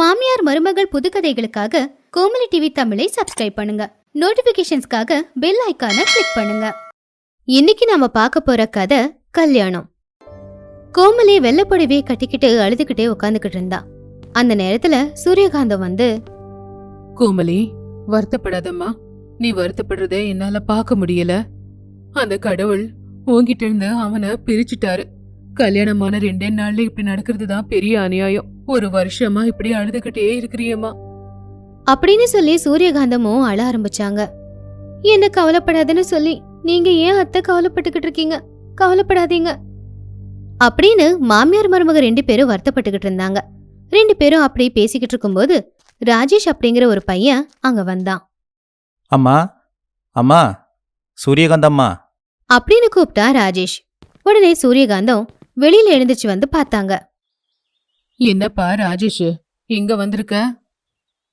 மாமியார் மருமகள் புதுக்கதைகளுக்காக கோமலி டிவி தமிழை சப்ஸ்கிரைப் பண்ணுங்க. நோட்டிபிகேஷன்ஸ்க்காக பெல் ஐக்கான கிளிக் பண்ணுங்க. இன்னைக்கு நாம பார்க்க போற கதை கல்யாணம். கோமலி வெள்ளப்புடவையை கட்டிக்கிட்டு அழுதுகிட்டே உட்காந்துக்கிட்டு இருந்தா. அந்த நேரத்துல சூரியகாந்தம் வந்து கோமலி வருத்தப்படாதம்மா. நீ வருத்தப்படுறத என்னால பார்க்க முடியல. அந்த கடவுள் உன்கிட்ட இருந்து அவனை பிரிச்சுட்டாரு. கல்யாணமான ரெண்டே நாள்ல இப்படி நடக்கிறது தான் பெரிய அநியாயம். ஒரு வருஷமா இப்படி அழுதுகிட்டே இருக்கிறியம்மா. அப்படின்னு சொல்லி சூரியகாந்தமும் அழ ஆரம்பிச்சாங்க. என்ன கவலைப்படாதுன்னு சொல்லி நீங்க ஏன் அத்தை கவலைப்பட்டுக்கிட்டு இருக்கீங்க? கவலைப்படாதீங்க. அப்படின்னு மாமியார் மருமக ரெண்டு பேரும் வருத்தப்பட்டுக்கிட்டு இருந்தாங்க. ரெண்டு பேரும் அப்படி பேசிக்கிட்டு இருக்கும்போது ராஜேஷ் அப்படிங்கிற ஒரு பையன் அங்க வந்தான். அம்மா அம்மா சூரியகாந்தம்மா. அப்படின்னு கூப்பிட்டா ராஜேஷ். உடனே சூரியகாந்தம் வெளியில எழுந்துச்சு வந்து பார்த்தாங்க. என்னப்பா ராஜேஷ் இங்க வந்திருக்க?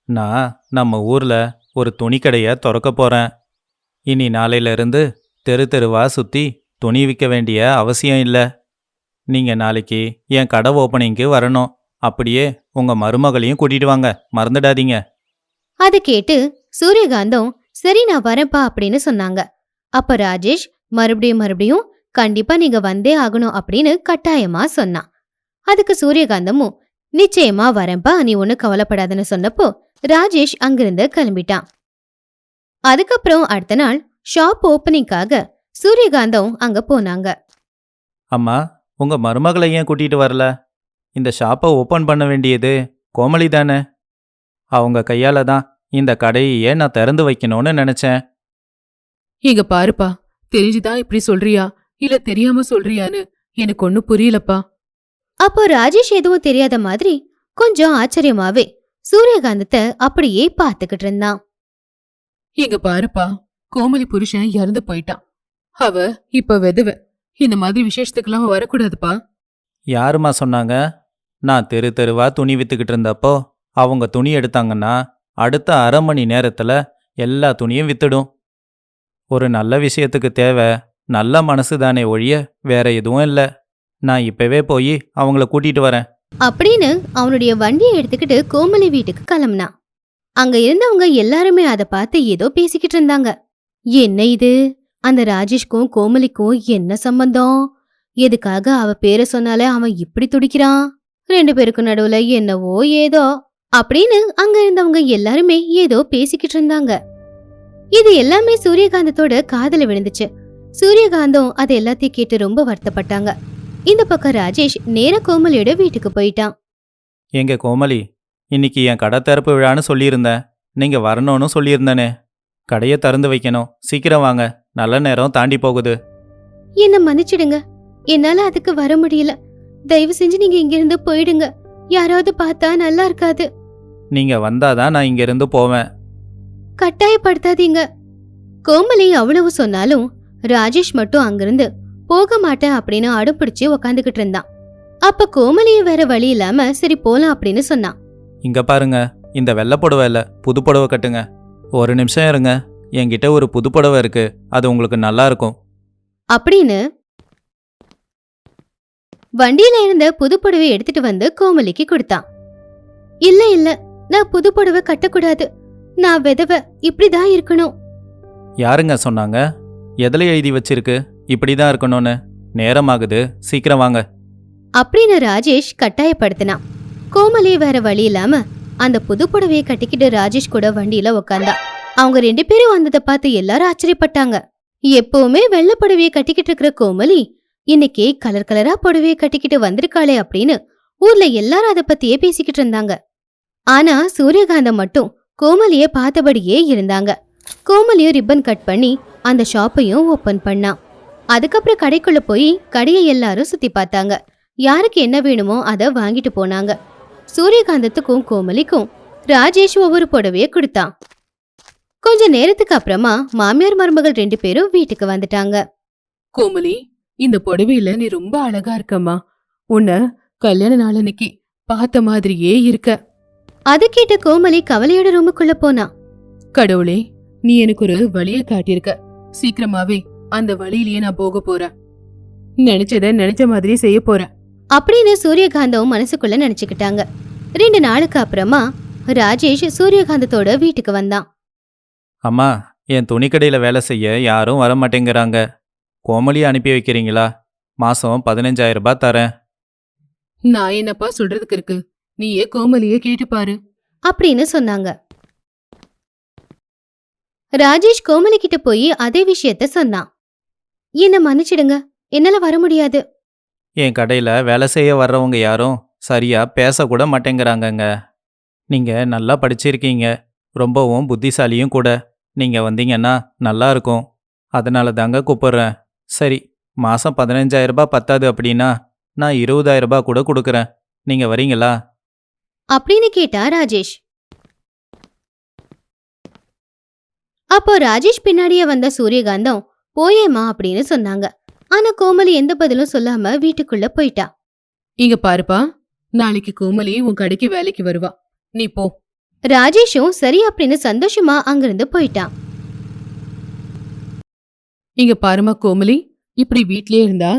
நான் நம்ம ஊர்ல ஒரு துணிக்கடையை திறக்க போறேன். இனி நாளையில இருந்து தெரு தெருவா சுத்தி துணி விற்க வேண்டிய அவசியம் இல்லை. நீங்க நாளைக்கு என் கடை ஓப்பனிங்க்கு வரணும். அப்படியே உங்க மருமகளையும் கூட்டிட்டு வாங்க மறந்துடாதீங்க. அதை கேட்டு சூரியகாந்தம் சரி நான் வரேன்ப்பா அப்படின்னு சொன்னாங்க. அப்ப ராஜேஷ் மறுபடியும் மறுபடியும் கண்டிப்பா நீங்க வந்தே ஆகணும் அப்படின்னு கட்டாயமா சொன்னான். அதுக்கு சூரியகாந்தமும் நிச்சயமா வரேன்ப்பா நீ ஒண்ணு கவலைப்படாதன்னு சொன்னப்போ ராஜேஷ் அங்கிருந்து கிளம்பிட்டான். அதுக்கப்புறம் அடுத்த நாள் ஷாப் ஓப்பனிங்காக சூரியகாந்தம் அங்க போனாங்க. அம்மா உங்க மருமகளை ஏன் கூட்டிட்டு வரல? இந்த ஷாப்பை ஓப்பன் பண்ண வேண்டியது கோமலி தானே? அவங்க கையால தான் இந்த கடையையே நான் திறந்து வைக்கணும்னு நினைச்சேன். இங்க பாருப்பா தெரிஞ்சுதான் இப்படி சொல்றியா? இல்ல தெரியாம சொல்றியான்னு எனக்கு ஒண்ணும் புரியலப்பா. அப்போ ராஜேஷ் எதுவும் தெரியாத மாதிரி கொஞ்சம் ஆச்சரியமாவே சூரியகாந்தத்தை அப்படியே பார்த்துக்கிட்டு இருந்தான். இங்க பாருப்பா கோமலி புருஷன் இறந்து போயிட்டான். அவ இப்ப வெதுவ. இந்த மாதிரி விசேஷத்துக்கெல்லாம் அவ வரக்கூடாதுப்பா. யாரும்மா சொன்னாங்க? நான் தெரு தெருவா துணி வித்துக்கிட்டு இருந்தப்போ அவங்க துணி எடுத்தாங்கன்னா அடுத்த அரை மணி நேரத்தில் எல்லா துணியும் வித்துடும். ஒரு நல்ல விஷயத்துக்கு தேவை நல்ல மனசு தானே ஒழிய வேற எதுவும் இல்லை. நான் இப்பவே போய் அவங்கள கூட்டிட்டு வரேன். அப்படின்னு அவனுடைய வண்டியை எடுத்துக்கிட்டு கோமலி வீட்டுக்கு கிளம்புனான் அங்க இருந்தவங்க எல்லாருமே அதை பார்த்து ஏதோ பேசிக்கிட்டு இருந்தாங்க. என்ன இது? அந்த ராஜேஷ்க்கும் கோமலிக்கும் என்ன சம்பந்தம்? எதுக்காக அவ பேரை சொன்னாலே அவன் இப்படி துடிக்கிறான்? ரெண்டு பேருக்கும் நடுவுல என்னவோ ஏதோ அப்படின்னு அங்க இருந்தவங்க எல்லாருமே ஏதோ பேசிக்கிட்டு இருந்தாங்க. இது எல்லாமே சூரியகாந்தத்தோட காதல விழுந்துச்சு. சூரியகாந்தம் அது எல்லாத்தையும் கேட்டு ரொம்ப வருத்தப்பட்டாங்க. இந்த பக்கம் ராஜேஷ் நேர கோமலியோட வீட்டுக்கு போயிட்டான். எங்க கோமலி இன்னைக்கு என் கடை திறப்பு விழான்னு சொல்லியிருந்தேன் நீங்க வரணும்னு சொல்லியிருந்தேனே. கடையை திறந்து வைக்கணும். சீக்கிரம் வாங்க. நல்ல நேரம் தாண்டி போகுது. என்ன மன்னிச்சிடுங்க. என்னால அதுக்கு வர முடியல. தயவு செஞ்சு நீங்க இங்க இருந்து போயிடுங்க. யாராவது பார்த்தா நல்லா இருக்காது. நீங்க வந்தாதான் நான் இங்கிருந்து போவேன். கட்டாயப்படுத்தாதீங்க. கோமலி அவ்வளவு சொன்னாலும் ராஜேஷ் மட்டும் அங்கிருந்து போக மாட்டேன் அப்படின்னு அடம்பிடிச்சு உக்காந்துகிட்டு இருந்தான். அப்ப கோமலியும் வேற வழி இல்லாம சரி போலாம் அப்படின்னு சொன்னான். இங்க பாருங்க இந்த வெள்ளை புடவை இல்ல புது புடவை கட்டுங்க. ஒரு நிமிஷம் இருங்க என்கிட்ட ஒரு புது புடவை இருக்கு அது உங்களுக்கு நல்லா இருக்கும். அப்படின்னு வண்டியில இருந்த புது புடவை எடுத்துட்டு வந்து கோமலிக்கு கொடுத்தான். இல்ல இல்ல நான் புது புடவை கட்டக்கூடாது. நான் விதவ இப்படிதான் இருக்கணும். யாருங்க சொன்னாங்க? எதுல எழுதி வச்சிருக்கு? இப்படிதான் இருக்கணும்னு நேரமாகுது. சீக்கிரம் வாங்க. அப்படின்னு ராஜேஷ் கட்டாயப்படுத்தினான். கோமலி வேற வழி இல்லாம அந்த புது புடவையை கட்டிக்கிட்டு ராஜேஷ் கூட வண்டியில உக்காந்தா. அவங்க ரெண்டு பேரும் வந்ததை பார்த்து எல்லாரும் ஆச்சரியப்பட்டாங்க. எப்பவுமே வெள்ளை புடவையை கட்டிக்கிட்டு இருக்கிற கோமலி இன்னைக்கு கலர் கலரா புடவையை கட்டிக்கிட்டு வந்திருக்காளே அப்படின்னு ஊர்ல எல்லாரும் அதை பத்தியே பேசிக்கிட்டு இருந்தாங்க. ஆனா சூரியகாந்தம் மட்டும் கோமலிய பார்த்தபடியே இருந்தாங்க. கோமலியும் ரிப்பன் கட் பண்ணி அந்த ஷாப்பையும் ஓபன் பண்ணான் அதுக்கப்புறம் கடைக்குள்ள போய் கடையை எல்லாரும் சுத்தி பார்த்தாங்க. யாருக்கு என்ன வேணுமோ அதை வாங்கிட்டு போனாங்க. சூரியகாந்தத்துக்கும் கோமலிக்கும் ராஜேஷ் ஒவ்வொரு புடவைய கொடுத்தான். கொஞ்ச நேரத்துக்கு அப்புறமா மாமியார் மருமகள் ரெண்டு பேரும் வீட்டுக்கு வந்துட்டாங்க. கோமலி இந்த புடவையில நீ ரொம்ப அழகா இருக்கம்மா. உன்னை கல்யாண நாளன்னைக்கு பார்த்த மாதிரியே இருக்க. அது கேட்ட கோமலி கவலையோட ரூமுக்குள்ள போனா. கடவுளே நீ எனக்கு ஒரு வழிய காட்டியிருக்க. சீக்கிரமாவே அந்த வழியிலேயே நான் போக போறேன். நினைச்சத நினைச்ச மாதிரியே செய்ய போறேன். அப்படின்னு சூரியகாந்தம் மனசுக்குள்ள நினைச்சுக்கிட்டாங்க. ரெண்டு நாளுக்கு அப்புறமா ராஜேஷ் சூரியகாந்தத்தோட வீட்டுக்கு வந்தான். அம்மா என் துணிக்கடையில் வேலை செய்ய யாரும் வர மாட்டேங்கிறாங்க கோமலியை அனுப்பி வைக்கிறீங்களா? மாதம் பதினஞ்சாயிரம் ரூபாய் தரேன். நான் என்னப்பா சொல்றதுக்கு இருக்கு? நீயே கோமலியே கேட்டு பாரு. அப்படின்னு சொன்னாங்க. ராஜேஷ் கோமலி கிட்ட போய் அதே விஷயத்த சொன்னான். என்ன மன்னிச்சிடுங்க. என்னால வர முடியாது. என் கடையில் வேலை செய்ய வர்றவங்க யாரும் சரியாக பேசக்கூட மாட்டேங்கிறாங்கங்க. நீங்கள் நல்லா படிச்சிருக்கீங்க. ரொம்பவும் புத்திசாலியும் கூட. நீங்கள் வந்தீங்கன்னா நல்லா இருக்கும். அதனால தாங்க கூப்பிட்றேன். சரி மாதம் பதினஞ்சாயிரம் ரூபாய் பத்தாது அப்படின்னா நான் இருபதாயிரம் ரூபாய் கூட கொடுக்குறேன். நீங்கள் வரீங்களா? அப்படின்னு கேட்டா ராஜேஷ். அப்போ ராஜேஷ் பின்னாடியே வந்த சூரியகாந்தம் போயேமா அப்படின்னு சொன்னாங்க. ஆனா கோமலி எந்த பதிலும் சொல்லாம வீட்டுக்குள்ள போயிட்டா. இங்க பாருப்பா நாளைக்கு கோமலி உன் கடைக்கு வேலைக்கு வருவா. நீ போ. ராஜேஷும் சரி அப்படின்னு சந்தோஷமா அங்கிருந்து போயிட்டான் இங்க பாருமா கோமலி இப்படி வீட்லயே இருந்தா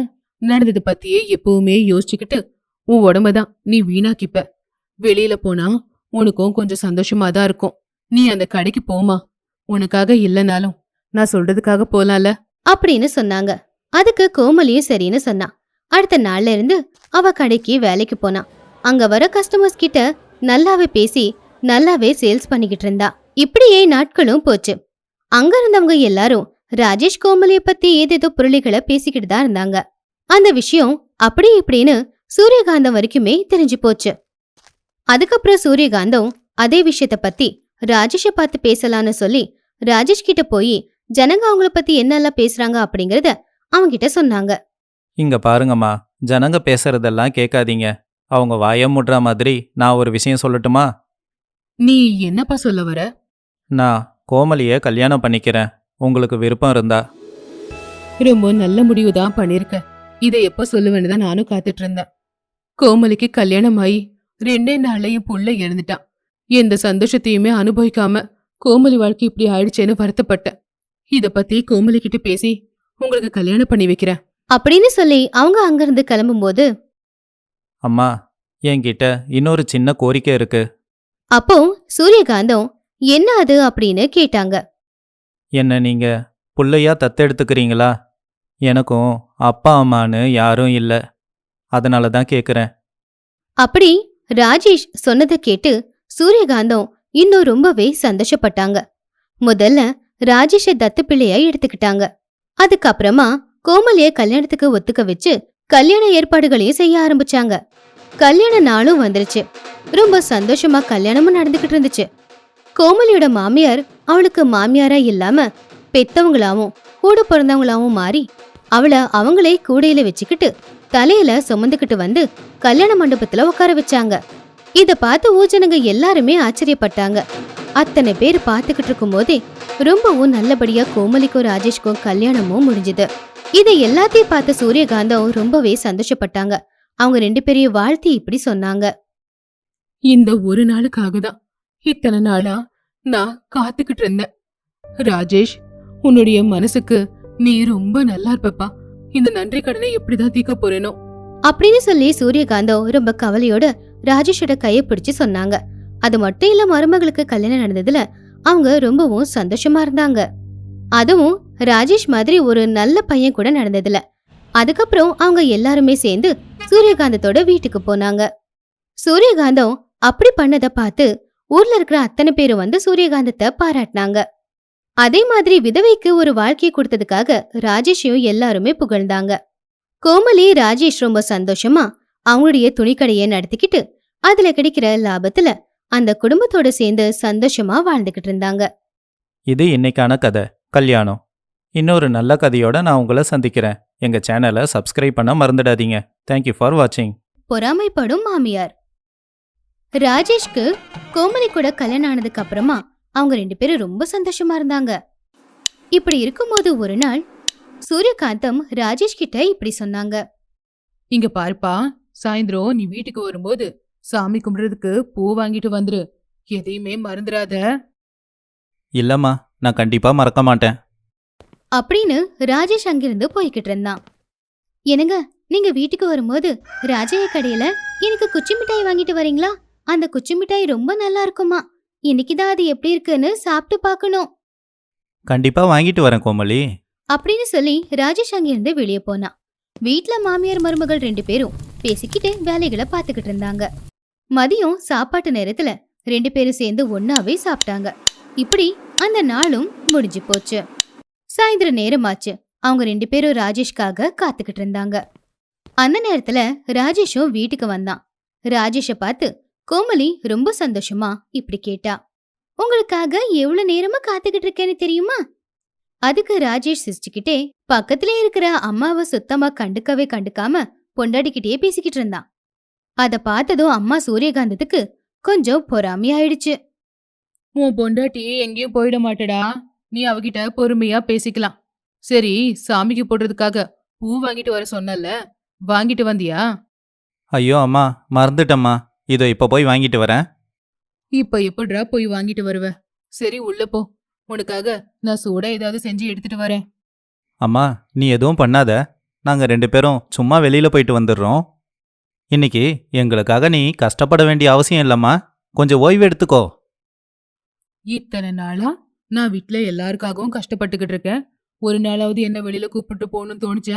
நடந்தது பத்தியே எப்பவுமே யோசிச்சுக்கிட்டு உன் உடம்ப தான் நீ வீணாக்கிப்ப. வெளியில போனா உனக்கும் கொஞ்சம் சந்தோஷமா தான் இருக்கும். நீ அந்த கடைக்கு போமா உனக்காக இல்லைனாலும் நான் சொல்றதுக்காக போலாம்ல. அப்படின்னு சொன்னாங்க. அதுக்கு கோமலியும் சரின்னு சொன்னான் அடுத்த நாள்ல இருந்து அவ கடைக்கு வேலைக்கு போனான் அங்க வர கஸ்டமர்ஸ் கிட்ட நல்லாவே பேசி நல்லாவே சேல்ஸ் பண்ணிக்கிட்டு இருந்தா. இப்படியே நாட்களும் போச்சு. அங்க இருந்தவங்க எல்லாரும் ராஜேஷ் கோமலிய பத்தி ஏதேதோ புரளிகளை பேசிக்கிட்டு தான் இருந்தாங்க. அந்த விஷயம் அப்படி இப்படின்னு சூரியகாந்தம் வரைக்குமே தெரிஞ்சு போச்சு. அதுக்கப்புறம் சூரியகாந்தம் அதே விஷயத்த பத்தி ராஜேஷை பார்த்து பேசலான்னு சொல்லி ராஜேஷ் கிட்ட போய் ஜனங்க அவங்கள பத்தி என்னெல்லாம் பேசுறாங்க அப்படிங்கறத அவன்கிட்ட சொன்னாங்க. இங்கே பாருங்கம்மா ஜனங்க பேசுறதெல்லாம் கேட்காதீங்க. அவங்க வாய முடுற மாதிரி நான் ஒரு விஷயம் சொல்லட்டுமா? நீ என்னப்பா சொல்ல வர? நான் கோமலியை கல்யாணம் பண்ணிக்கிறேன். உங்களுக்கு விருப்பம் இருந்தா. ரொம்ப நல்ல முடிவு தான் பண்ணிருக்க. இதை எப்ப சொல்லுவேன்னு தான் நானும் காத்துட்டு இருந்தேன் கோமலிக்கு கல்யாணம் ஆகி ரெண்டே நாள்ல என் புள்ள இறந்துட்டான். எந்த சந்தோஷத்தையுமே அனுபவிக்காம கோமலி வாழ்க்கை இப்படி ஆயிடுச்சேன்னு வருத்தப்பட்டேன். இத பத்தி கோமலி கிட்ட பேசி உங்களுக்கு கல்யாணம் பண்ணி வைக்கிறேன். அப்படின்னு சொல்லி அவங்க அங்கிருந்து கிளம்பும்போது அம்மா என்கிட்ட இன்னொரு சின்ன கோரிக்கை இருக்கு. அப்போ சூரியகாந்தம் என்ன அது? அப்படின்னு கேட்டாங்க. என்ன நீங்க புள்ளையா தத்தெடுத்துக்கிறீங்களா? எனக்கும் அப்பா அம்மான்னு யாரும் இல்லை. அதனால தான் கேட்குறேன் அப்படி ராஜேஷ் சொன்னதை கேட்டு சூரியகாந்தம் இன்னும் ரொம்பவே சந்தோஷப்பட்டாங்க. முதல்ல ராஜேஷை தத்து பிள்ளையா எடுத்துக்கிட்டாங்க. அதுக்கப்புறமா கோமலிய கல்யாணத்துக்கு ஒத்துக்க வச்சு கல்யாண ஏற்பாடுகளையும் செய்ய ஆரம்பிச்சாங்க. கல்யாண நாளும் வந்துருச்சு. ரொம்ப சந்தோஷமா கல்யாணமும் நடந்துகிட்டு இருந்துச்சு. கோமலியோட மாமியார் அவளுக்கு மாமியாரா இல்லாம பெத்தவங்களாவும் கூட பிறந்தவங்களாவும் மாறி அவளை அவங்களே கூடையில வச்சுக்கிட்டு தலையில சுமந்துக்கிட்டு வந்து கல்யாண மண்டபத்துல உட்கார வச்சாங்க. இத பார்த்து ஊஜனங்க எல்லாருமே ஆச்சரியப்பட்டாங்க. அத்தனை பேர் பார்த்துக்கிட்டு இருக்கும் போதே ரொம்பவும் நல்லபடியா கோமலிக்கும் ராஜேஷ்க்கும் கல்யாணமும் முடிஞ்சது. இதை எல்லாத்தையும் பார்த்த சூரியகாந்தம் ரொம்பவே சந்தோஷப்பட்டாங்க. அவங்க ரெண்டு பேரையும் வாழ்த்தி இப்படி சொன்னாங்க. இந்த ஒரு நாளுக்காக தான் இத்தனை நாளா நான் காத்துக்கிட்டு இருந்தேன். ராஜேஷ் உன்னுடைய மனசுக்கு நீ ரொம்ப நல்லா இருப்பப்பா. இந்த நன்றி கடனை எப்படிதான் தீர்க்க போறேனோ? அப்படின்னு சொல்லி சூரியகாந்தம் ரொம்ப கவலையோட ராஜேஷோட கையை பிடிச்சு சொன்னாங்க. அது மட்டும் இல்ல மருமகளுக்கு கல்யாணம் நடந்ததுல அவங்க ரொம்பவும் சந்தோஷமா இருந்தாங்க. அதுவும் ராஜேஷ் மாதிரி ஒரு நல்ல பையன் கூட நடந்ததுல. அதுக்கப்புறம் அவங்க எல்லாருமே சேர்ந்து சூரியகாந்தத்தோட வீட்டுக்கு போனாங்க. சூரியகாந்தம் அப்படி பண்ணதை பார்த்து ஊர்ல இருக்கிற அத்தனை பேரும் வந்து சூரியகாந்தத்தை பாராட்டினாங்க. அதே மாதிரி விதவைக்கு ஒரு வாழ்க்கையை கொடுத்ததுக்காக ராஜேஷையும் எல்லாருமே புகழ்ந்தாங்க. கோமலி ராஜேஷ் ரொம்ப சந்தோஷமா அவங்களுடைய துணிக்கடையை நடத்திக்கிட்டு அதுல கிடைக்கிற லாபத்துல அந்த குடும்பத்தோட சேர்ந்து சந்தோஷமா வாழ்ந்துகிட்டு இருந்தாங்க. இது இன்னைக்கான கதை. கல்யாணம். இன்னொரு நல்ல கதையோட நான் உங்களை சந்திக்கிறேன். எங்கள் சேனலை சப்ஸ்கிரைப் பண்ண மறந்துடாதீங்க. தேங்க்யூ ஃபார் வாட்சிங் பொறாமைப்படும் மாமியார். ராஜேஷ்க்கு கோமலி கூட கல்யாணம் ஆனதுக்கு அப்புறமா அவங்க ரெண்டு பேரும் ரொம்ப சந்தோஷமா இருந்தாங்க. இப்படி இருக்கும்போது ஒரு நாள் சூரியகாந்தம் ராஜேஷ் கிட்ட இப்படி சொன்னாங்க. இங்க பாருப்பா சாயந்தரம் நீ வீட்டுக்கு வரும்போது சாமி கும்பிடுறதுக்கு பூ வாங்கிட்டு வந்துரு. எதையுமே மறந்துடாத இல்லைம்மா நான் கண்டிப்பாக மறக்க மாட்டேன். அப்படின்னு ராஜேஷ் அங்கிருந்து போய்கிட்டு இருந்தான். என்னங்க நீங்க வீட்டுக்கு வரும்போது ராஜைய கடையில எனக்கு குச்சி மிட்டாய் வாங்கிட்டு வரீங்களா? அந்த குச்சி மிட்டாய் ரொம்ப நல்லா இருக்குமா? இன்னைக்குதான் அது எப்படி இருக்குன்னு சாப்பிட்டு பார்க்கணும். கண்டிப்பா வாங்கிட்டு வரேன் கோமலி அப்படின்னு சொல்லி ராஜேஷ் அங்கிருந்து வெளியே போனான். வீட்ல மாமியார் மருமகள் ரெண்டு பேரும் பேசிக்கிட்டு வேலைகளை பார்த்துக்கிட்டு இருந்தாங்க. மதியம் சாப்பாட்டு நேரத்துல ரெண்டு பேரும் சேர்ந்து ஒன்னாவே சாப்பிட்டாங்க. இப்படி அந்த நாளும் முடிஞ்சு போச்சு. சாயந்தரம் நேரமாச்சு. அவங்க ரெண்டு பேரும் ராஜேஷ்காக காத்துக்கிட்டு இருந்தாங்க. அந்த நேரத்துல ராஜேஷும் வீட்டுக்கு வந்தான். ராஜேஷ பார்த்து கோமலி ரொம்ப சந்தோஷமா இப்படி கேட்டா. உங்களுக்காக எவ்வளவு நேரமா காத்துக்கிட்டு இருக்கேன்னு தெரியுமா அதுக்கு ராஜேஷ் சிரிச்சுக்கிட்டே பக்கத்திலே இருக்கிற அம்மாவை சுத்தமா கண்டுக்கவே கண்டுக்காம பொண்டாடிக்கிட்டே பேசிக்கிட்டு இருந்தான். அத பார்த்ததும் அம்மா சூரியகாந்தத்துக்கு கொஞ்சம் பொறாமையாயிடுச்சு உன் பொண்டாட்டி எங்கேயும் போயிட மாட்டடா. நீ அவகிட்ட பொறுமையா பேசிக்கலாம். சரி சாமிக்கு போடுறதுக்காக பூ வாங்கிட்டு வர சொன்னல வாங்கிட்டு வந்தியா? ஐயோ அம்மா மறந்துட்டம்மா. இதோ இப்போ போய் வாங்கிட்டு வரேன். இப்ப எப்படிடா போய் வாங்கிட்டு வருவ? சரி உள்ள போ. உனக்காக நான் சூடா ஏதாவது செஞ்சு எடுத்துட்டு வரேன். அம்மா நீ எதுவும் பண்ணாத. நாங்க ரெண்டு பேரும் சும்மா வெளியில போயிட்டு வந்துடுறோம். இன்னைக்கு எங்களுக்காக நீ கஷ்டப்பட வேண்டிய அவசியம் இல்லம்மா. கொஞ்சம் ஓய்வு எடுத்துக்கோ. இத்தனை நாளா நான் வீட்ல எல்லாருக்காகவும் கஷ்டப்பட்டுக்கிட்டு இருக்கேன். ஒரு நாளாவது என்ன வெளியில கூப்பிட்டு போகணும்னு தோணுச்சா?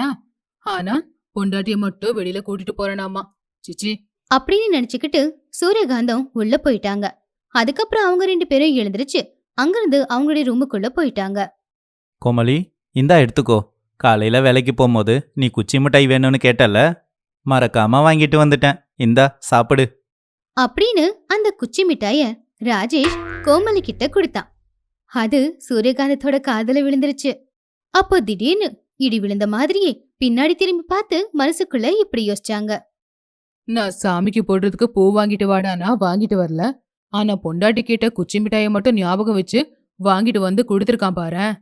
ஆனா பொண்டாட்டிய மட்டும் வெளியில கூட்டிட்டு போறேனாமா. சிச்சி. அப்படின்னு நினைச்சுக்கிட்டு சூரியகாந்தம் உள்ள போயிட்டாங்க. அதுக்கப்புறம் அவங்க ரெண்டு பேரும் எழுந்திருச்சு அங்கிருந்து அவங்களுடைய ரூமுக்குள்ள போயிட்டாங்க. கோமலி இந்தா எடுத்துக்கோ. காலையில வேலைக்கு போகும்போது நீ குச்சி மிட்டாய் வேணும்னு கேட்டல மறக்காம வாங்கிட்டு வந்துட்டேன். இந்தா சாப்பிடு. அப்படின்னு அந்த குச்சி மிட்டாய ராஜேஷ் கோமலி கிட்ட கொடுத்தான். அது சூரியகாந்தத்தோட காதுல விழுந்துருச்சு. அப்போ திடீர்னு இடி விழுந்த மாதிரியே பின்னாடி திரும்பி பார்த்து மனசுக்குள்ள இப்படி யோசிச்சாங்க. நான் சாமிக்கு போடுறதுக்கு பூ வாங்கிட்டு வாடானா வாங்கிட்டு வரல. ஆனா பொண்டாட்டி கேட்ட குச்சி மிட்டாயை மட்டும் ஞாபகம் வச்சு வாங்கிட்டு வந்து கொடுத்துருக்கான் பாரேன்.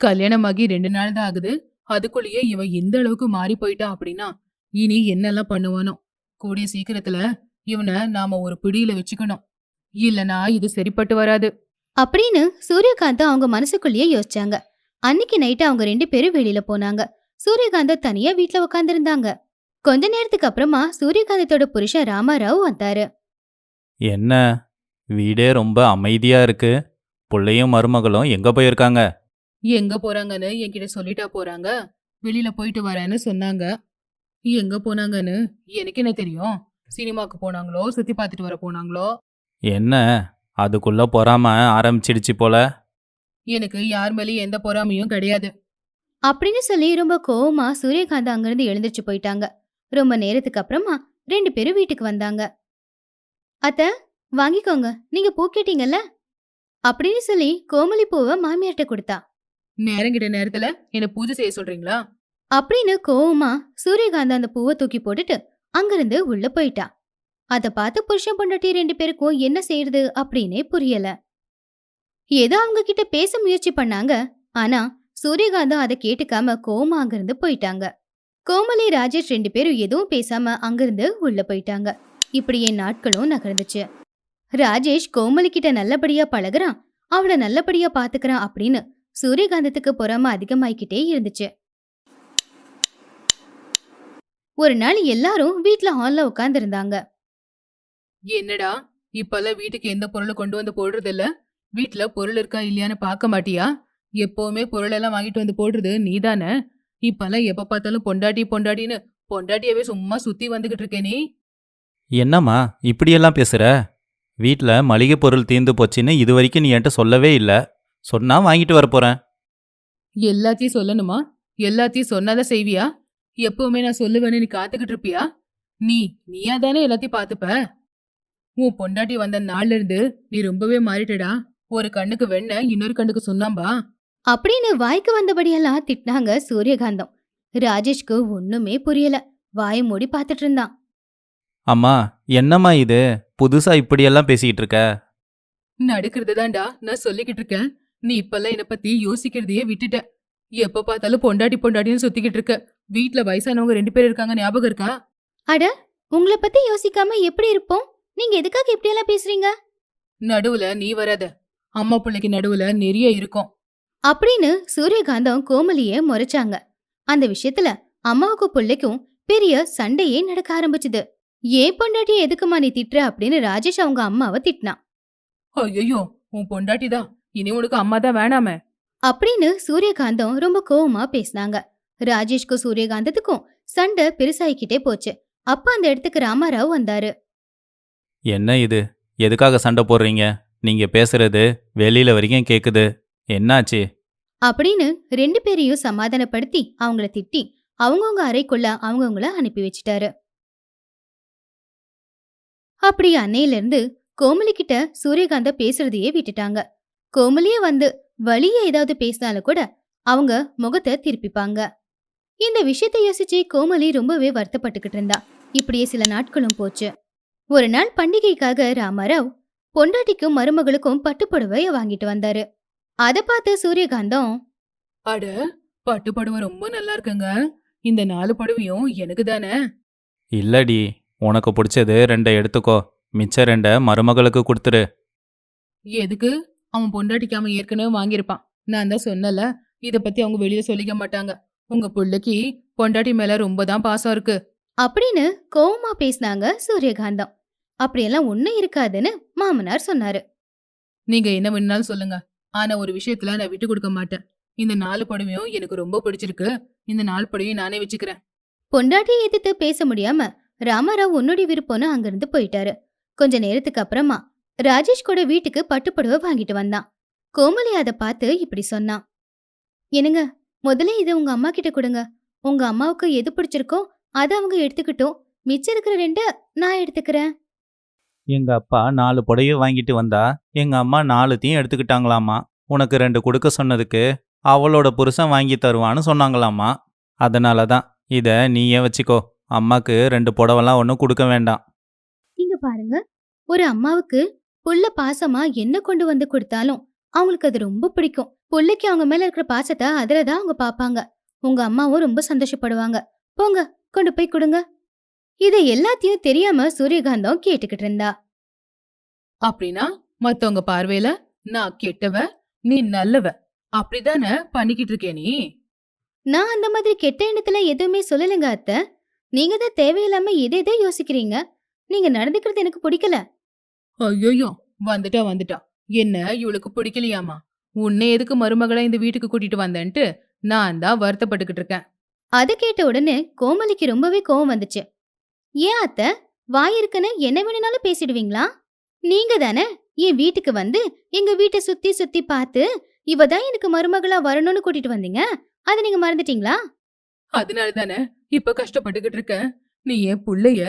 கல்யாணமாகி ரெண்டு நாள் தான் ஆகுது. அதுக்குள்ளேயே இவன் இந்த அளவுக்கு மாறி போயிட்டான் அப்படின்னா இனி என்னெல்லாம் பண்ணுவானோ? கூடிய சீக்கிரத்துல இவனை நாம ஒரு பிடியில வச்சுக்கணும். இல்லனா இது சரிப்பட்டு வராது. அப்படின்னு சூரியகாந்தம் அவங்க மனசுக்குள்ளேயே யோசிச்சாங்க. அன்னைக்கு நைட்டு அவங்க ரெண்டு பேரும் வெளியில போனாங்க. சூரியகாந்தம் தனியா வீட்ல உட்காந்துருந்தாங்க கொஞ்ச நேரத்துக்கு அப்புறமா சூரியகாந்தத்தோட புருஷன் ராமாராவ் வந்தாரு. என்ன? வீடே ரொம்ப அமைதியா இருக்கு. புள்ளையும் மருமகளும் எங்க போயிருக்காங்க? எங்க போறாங்கன்னு என்கிட்ட சொல்லிட்டா போறாங்க. வெளியில போயிட்டு வரேன்னு சொன்னாங்க. எங்க போனாங்கன்னு எனக்கு என்ன தெரியும்? சினிமாக்கு போனாங்களோ சுத்தி பார்த்துட்டு வர போனாங்களோ? என்ன? அதுக்குள்ள பொறாம ஆரம்பிச்சிடுச்சு போல? எனக்கு யார் மேலேயும் எந்த பொறாமையும் கிடையாது. அப்படின்னு சொல்லி ரொம்ப கோவமா சூரியகாந்தம் அங்கிருந்து எழுந்திருச்சு போயிட்டாங்க. ரொம்ப நேரத்துக்கு அப்புறமா ரெண்டு பேரும் வீட்டுக்கு வந்தாங்க. அத்த வாங்கிக்கோங்க. நீங்க பூ கேட்டீங்கல்ல? அப்படின்னு சொல்லி கோமலி பூவை மாமியார்ட்ட கொடுத்தா. நேரங்கிட்ட நேரத்துல என்ன பூஜை செய்ய சொல்றீங்களா? அப்படின்னு கோவமா சூரியகாந்த் அந்த பூவை தூக்கி போட்டுட்டு அங்கிருந்து உள்ள போயிட்டா. அத பார்த்து புருஷன் பொண்டாட்டி ரெண்டு பேருக்கும் என்ன செய்யறது அப்படின்னே புரியல. ஏதோ அவங்க கிட்ட பேச முயற்சி பண்ணாங்க. ஆனா சூரியகாந்தம் அதை கேட்டுக்காம கோவமா அங்கிருந்து போயிட்டாங்க. கோமலி ராஜேஷ் ரெண்டு பேரும் எதுவும் பேசாம அங்கிருந்து உள்ள போயிட்டாங்க. இப்படியே நாட்களும் நகர்ந்துச்சு. ராஜேஷ் கோமலி கிட்ட நல்லபடியா பழகுறான். அவளை நல்லபடியா பாத்துக்கிறான் அப்படின்னு சூரியகாந்தத்துக்கு பொறாம அதிகமாயிக்கிட்டே இருந்துச்சு. ஒரு நாள் எல்லாரும் வீட்ல ஹால்ல உட்கார்ந்து இருந்தாங்க என்னடா? இப்பெல்லாம் வீட்டுக்கு எந்த பொருளை கொண்டு வந்து போடுறது இல்ல வீட்டுல பொருள் இருக்கா இல்லையான்னு பார்க்க மாட்டியா? எப்பவுமே பொருள் எல்லாம் வாங்கிட்டு வந்து போடுறது நீதானே? இப்பெல்லாம் எப்ப பார்த்தாலும் பொண்டாட்டி பொண்டாட்டின்னு பொண்டாட்டியவே சும்மா சுத்தி வந்துகிட்டு இருக்கே நீ. என்னம்மா இப்படியெல்லாம் பேசுற? வீட்ல மளிகை பொருள் தீர்ந்து போச்சுன்னு இது வரைக்கும் நீ என்கிட்ட சொல்லவே இல்ல. சொன்னா வாங்கிட்டு வர போறேன். எல்லாத்தையும் சொல்லணுமா? எல்லாத்தையும் சொன்னாதான் செய்வியா? எப்பவுமே நான் சொல்லுவேன்னு நீ காத்துக்கிட்டு இருப்பியா? நீ நீயா தானே எல்லாத்தையும் பார்த்துப்ப? உன் பொண்டாட்டி வந்த நாள்ல இருந்து நீ ரொம்பவே மாறிட்டடா. ஒரு கண்ணுக்கு வெண்ணெய் இன்னொரு கண்ணுக்கு சுண்ணாம்பா? அப்படின்னு வாய்க்கு வந்தபடியெல்லாம் திட்டினாங்க சூரியகாந்தம். ராஜேஷ்க்கு ஒண்ணுமே புரியல. வாயை மூடி பார்த்துட்டு இருந்தான். அம்மா என்னம்மா இது? புதுசா இப்படியெல்லாம் பேசிக்கிட்டு இருக்க? நடக்கிறது தான்டா. நான் சொல்லிக்கிட்டு இருக்கேன். நீ இப்பெல்லாம் என்னை பத்தி யோசிக்கிறதையே விட்டுட்ட. எப்ப பார்த்தாலும் பொண்டாட்டி பொண்டாட்டின்னு சுத்திக்கிட்டு இருக்க. வீட்ல வயசானவங்க ரெண்டு பேர் இருக்காங்க ஞாபகம் இருக்கா? உங்களை பத்தி யோசிக்காம எப்படி இருப்போம்? நீங்க எதுக்காக இப்படியெல்லாம் பேசுறீங்க? நடுவுல நீ வராத. அம்மா பிள்ளைக்கு நடுவுல நிறைய இருக்கும். அப்படின்னு சூரியகாந்தம் கோமலிய முறைச்சாங்க. அந்த விஷயத்துல அம்மாவுக்கும் பிள்ளைக்கும் பெரிய சண்டையே நடக்க ஆரம்பிச்சுது. ஏன் பொண்டாட்டி எதுக்குமா நீ திட்டுற? அப்படின்னு ராஜேஷ் அவங்க அம்மாவை திட்டினான். ஐயோ உன் பொண்டாட்டி தான் இனி உனக்கு அம்மா தான் வேணாமே. அப்படின்னு சூரியகாந்தம் ரொம்ப கோவமா பேசினாங்க. ராஜேஷ்க்கும் சூரியகாந்தத்துக்கும் சண்டை பெருசாயிக்கிட்டே போச்சு. அப்ப அந்த இடத்துக்கு ராமாராவ் வந்தாரு. என்ன இது? எதுக்காக சண்டை போடுறீங்க? நீங்க பேசுறது வெளியில வரைக்கும் கேக்குது. என்னாச்சு? அப்படின்னு ரெண்டு பேரையும் சமாதானப்படுத்தி அவங்கள திட்டி அவங்கவங்க அறைக்குள்ள அவங்கவங்கள அனுப்பி வச்சிட்டாரு. அப்படி அன்னையில இருந்து கோமலி கிட்ட சூரியகாந்த பேசுறதையே விட்டுட்டாங்க. கோமலியே வந்து வழியே ஏதாவது பேசினாலும் கூட அவங்க முகத்தை திருப்பிப்பாங்க. இந்த விஷயத்தை யோசிச்சு கோமலி ரொம்பவே வருத்தப்பட்டுக்கிட்டு இருந்தா. இப்படியே சில நாட்களும் போச்சு. ஒரு நாள் பண்டிகைக்காக ராமாராவ் பொண்டாட்டிக்கும் மருமகளுக்கும் பட்டுப்புடவைய வாங்கிட்டு வந்தாரு. அத பார்த்து சூரியகாந்தம் அட பட்டு புடவை ரொம்ப நல்லா இருக்குங்க. இந்த நாலு புடவையும் எனக்கு தானே? இல்லடி உனக்கு பிடிச்சது ரெண்டை எடுத்துக்கோ. மிச்ச ரெண்டை மருமகளுக்கு கொடுத்துரு. எதுக்கு? அவன் பொண்டாட்டிக்கு அவன் ஏற்கனவே வாங்கியிருப்பான். நான் தான் சொன்னல இத பத்தி அவங்க வெளியில சொல்லிக்க மாட்டாங்க. உங்க புள்ளைக்கு பொண்டாட்டி மேல ரொம்ப தான் பாசம் இருக்கு. அப்படின்னு கோவமா பேசினாங்க சூரியகாந்தம். அப்படியெல்லாம் ஒண்ணும் இருக்காதுன்னு மாமனார் சொன்னாரு. நீங்க என்ன வேணாலும் சொல்லுங்க. ஆனா ஒரு விஷயத்துல நான் விட்டு கொடுக்க மாட்டேன். இந்த நாலு புடவையும் எனக்கு ரொம்ப பிடிச்சிருக்கு. இந்த நாலு புடவையும் நானே வச்சுக்கிறேன். பொண்டாட்டியை எதிர்த்து பேச முடியாம ராமாராவ் உன்னுடைய விருப்பம்னு அங்கிருந்து போயிட்டாரு. கொஞ்ச நேரத்துக்கு அப்புறமா ராஜேஷ் கூட வீட்டுக்கு பட்டுப்புடவை வாங்கிட்டு வந்தான். கோமலி அதை பார்த்து இப்படி சொன்னான். என்னங்க முதல்ல இதை உங்க அம்மா கிட்ட கொடுங்க. உங்க அம்மாவுக்கு எது பிடிச்சிருக்கோ அதை அவங்க எடுத்துக்கிட்டோம். மிச்சம் இருக்கிற ரெண்டு நான் எடுத்துக்கிறேன். எங்க அப்பா நாலு புடவைய வாங்கிட்டு வந்தா எங்க அம்மா நாலுத்தையும் எடுத்துக்கிட்டாங்களாமா உனக்கு ரெண்டு கொடுக்க சொன்னதுக்கு அவளோட புருஷன் வாங்கி தருவான்னு சொன்னாங்களாமா அதனால தான் இதை நீயே வச்சுக்கோ. அம்மாக்கு ரெண்டு புடவெல்லாம் ஒன்றும் கொடுக்க வேண்டாம். இங்க பாருங்க. ஒரு அம்மாவுக்கு புள்ள பாசமா என்ன கொண்டு வந்து கொடுத்தாலும் அவங்களுக்கு அது ரொம்ப பிடிக்கும். புள்ளைக்கு அவங்க மேல இருக்கிற பாசத்தை அதுலதான் அவங்க பாப்பாங்க உங்க அம்மாவும் ரொம்ப சந்தோஷப்படுவாங்க. போங்க கொண்டு போய் கொடுங்க. இதை எல்லாத்தையும் தெரியாம சூரியகாந்தம் கேட்டுக்கிட்டு இருந்தா. அப்படின்னா மத்தவங்க பார்வையில நான் கெட்டவ நீ நல்லவ அப்படிதானே பண்ணிக்கிட்டு இருக்கே நீ? நான் அந்த மாதிரி கெட்ட எண்ணத்துல எதுவுமே சொல்லலைங்க அத்தை. நீங்க தான் தேவையில்லாம எதை எதை யோசிக்கிறீங்க? நீங்க நடந்துக்கிறது எனக்கு பிடிக்கல. ஐயோயோ வந்துட்டா வந்துட்டா. என்ன இவளுக்கு பிடிக்கலையாமா உன்னை எதுக்கு மருமகளை இந்த வீட்டுக்கு கூட்டிட்டு வந்தேன்ட்டு நான் தான் வருத்தப்பட்டுக்கிட்டு இருக்கேன். அதை கேட்ட உடனே கோமலிக்கு ரொம்பவே கோவம் வந்துச்சு. ஏன் அத்த? வாய் இருக்குன்னு என்ன வேணும்னாலும் பேசிடுவீங்களா? நீங்க தானே என் வீட்டுக்கு வந்து எங்க வீட்டை சுத்தி சுத்தி பார்த்து இவ தான் எனக்கு மருமகளா வரணும்னு கூட்டிட்டு வந்தீங்க? அதை நீங்க மறந்துட்டீங்களா? அதனால தானே இப்ப கஷ்டப்பட்டுக்கிட்டு இருக்க நீ என் புள்ளைய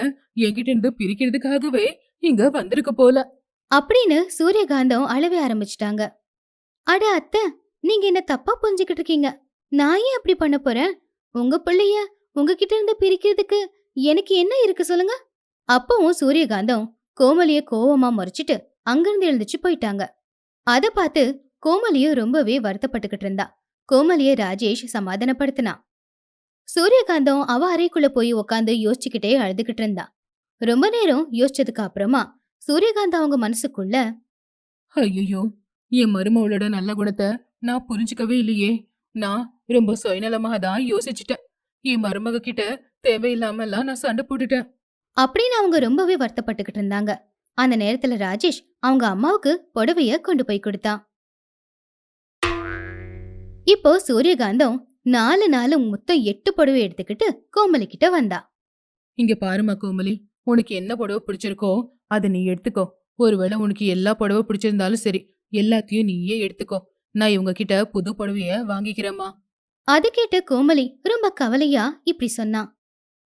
என்கிட்ட இருந்து பிரிக்கிறதுக்காகவே இங்க வந்திருக்க போல. அப்படின்னு சூரியகாந்தம் அழவே ஆரம்பிச்சிட்டாங்க. அட அத்தை நீங்க என்ன தப்பா புரிஞ்சுக்கிட்டு இருக்கீங்க? நான் ஏன் அப்படி பண்ண போறேன்? உங்க பிள்ளைய உங்ககிட்ட இருந்து பிரிக்கிறதுக்கு எனக்கு என்ன இருக்கு சொல்லுங்க? அப்பவும் சூரியகாந்தம் கோமலிய கோவமா முறைச்சிட்டு அங்கிருந்து எழுந்துச்சு போயிட்டாங்க. அத பார்த்து கோமலியும் ரொம்பவே வருத்தப்பட்டுக்கிட்டு இருந்தா. கோமலிய ராஜேஷ் சமாதானப்படுத்தினான் சூரியகாந்தம் அவ அறைக்குள்ள போய் உக்காந்து யோசிச்சுக்கிட்டே அழுதுகிட்டு இருந்தா. ரொம்ப நேரம் யோசிச்சதுக்கு அப்புறமா சூரியகாந்த் அவங்க மனசுக்குள்ள ஐயோ என் மருமவளோட நல்ல குணத்தை நான் புரிஞ்சுக்கவே இல்லையே. நான் ரொம்ப சுயநலமாக தான் யோசிச்சுட்டேன். என் மருமக கிட்ட தேவையில்லாமலாம் நான் சண்டை போட்டுட்டேன். அப்படின்னு அவங்க ரொம்பவே வருத்தப்பட்டுக்கிட்டு இருந்தாங்க. அந்த நேரத்துல ராஜேஷ் அவங்க அம்மாவுக்கு புடவைய கொண்டு போய் கொடுத்தான். இப்போ சூரியகாந்தம் நாலு நாலு மொத்தம் எட்டு புடவை எடுத்துக்கிட்டு கோமலி கிட்ட வந்தா. இங்க பாருமா கோமலி உனக்கு என்ன புடவை பிடிச்சிருக்கோ அதை நீ எடுத்துக்கோ. ஒருவேளை உனக்கு எல்லா புடவை பிடிச்சிருந்தாலும் சரி எல்லாத்தையும் நீயே எடுத்துக்கோ. நான் இவங்க கிட்ட புது புடவைய வாங்கிக்கிறேம்மா. அது கேட்ட கோமலி ரொம்ப கவலையா இப்படி சொன்னான்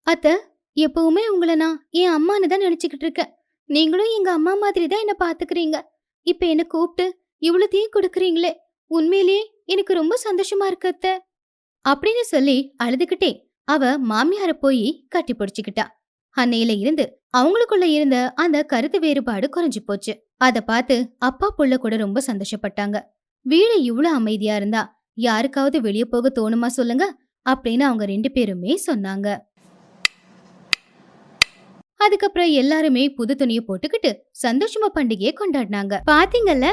அத்த எப்பவுமே உங்களை நான் என் அம்மான்னு தான் நினைச்சுக்கிட்டு இருக்கேன். நீங்களும் எங்க அம்மா மாதிரி தான் என்ன பாத்துக்கிறீங்க. இப்ப என்ன கூப்பிட்டு இவ்வளோத்தையும் கொடுக்குறீங்களே உண்மையிலேயே எனக்கு ரொம்ப சந்தோஷமா இருக்கு அத்த. அப்படின்னு சொல்லி அழுதுகிட்டே அவ மாமியார போய் கட்டி பிடிச்சுக்கிட்டா. அன்னையில இருந்து அவங்களுக்குள்ள இருந்த அந்த கருத்து வேறுபாடு குறைஞ்சு போச்சு. அத பார்த்து அப்பா புள்ள கூட ரொம்ப சந்தோஷப்பட்டாங்க. வீடு இவ்வளோ அமைதியா இருந்தா யாருக்காவது வெளிய போக தோணுமா சொல்லுங்க அப்படின்னு அவங்க ரெண்டு பேருமே சொன்னாங்க. அதுக்கப்புறம் எல்லாருமே புது துணியை போட்டுக்கிட்டு சந்தோஷமா பண்டிகையை கொண்டாடினாங்க. பாத்தீங்கல்ல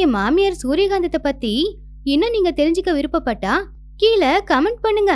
என் மாமியார் சூரியகாந்தத்தை பத்தி இன்னும் நீங்க தெரிஞ்சுக்க விருப்பப்பட்டா கீழே கமெண்ட் பண்ணுங்க.